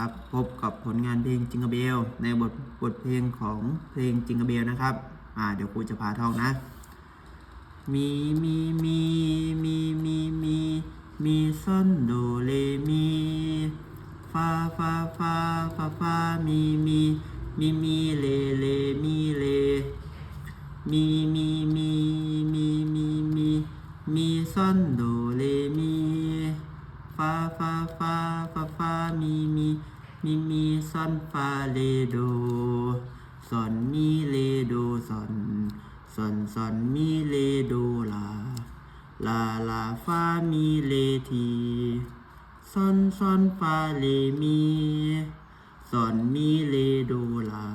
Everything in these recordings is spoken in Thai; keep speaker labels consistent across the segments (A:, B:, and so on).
A: ครับ พบกับผลงานเพลงจิงกอร์เบลในบทบทเพลงของเพลงจิงกอร์เบลนะครับ อ่า เดี๋ยวครูจะพาท่องนะ มีมีมีมีมีมีมีสนโดเลมีฟาฟาฟาฟาฟามีมีมีมีเลเลมีเลมีมีมีมีมีมีมีสนโด ฟาฟาฟาฟาฟามีมีมีมีส้นฟาเลโดสอนมีเลโดสอนสอนสอนมีเลโดลาลาลาฟามีเลทีซอนซอนฟาเลมีสอนมีเลโดลา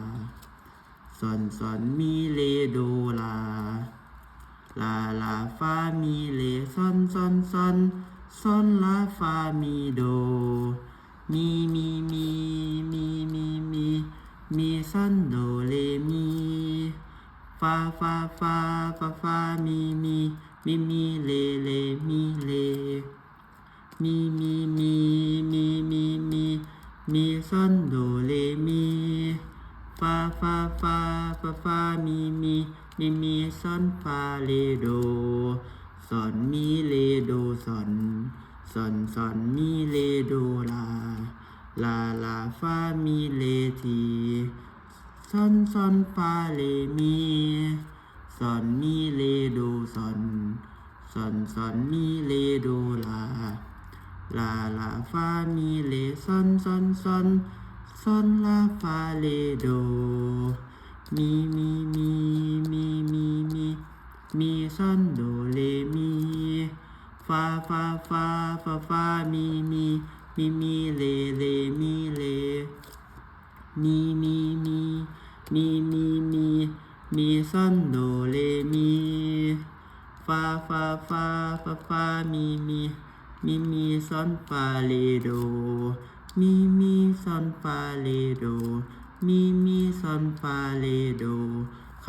A: สอนสอนมีเลโดลาลาลาฟามีเลซอนซอนซอนซอน ลาฟามีโดมีมีมีมีมีมีมีซอนโดเลมีฟาฟาฟาฟาฟามีมีมีมีเลเลมีเลมีมีมีมีมีมีมีซอน อนฟาเลโดสอนมีเลโดสอนสอนสอนมีเลโดลา ลาลาฟามีเลทีซอนซอนฟาเลมีสอนมีเลโดสอนสอนสอนมีเลโดลา ลาลาฟามีเลซอนซอนซอนซอนลาฟาเลโดมีมีมีมีมีมีมีซอนโด ฟาฟาฟาฟาฟามีมีมีมีเลเลมีเลมีมีมีมีมีมีมีซอนโดเลมีฟาฟาฟาฟาฟามีมีมีมีซอนฟาเลโดมีมีซอนฟาเลโดมีมีซอนฟาเลโด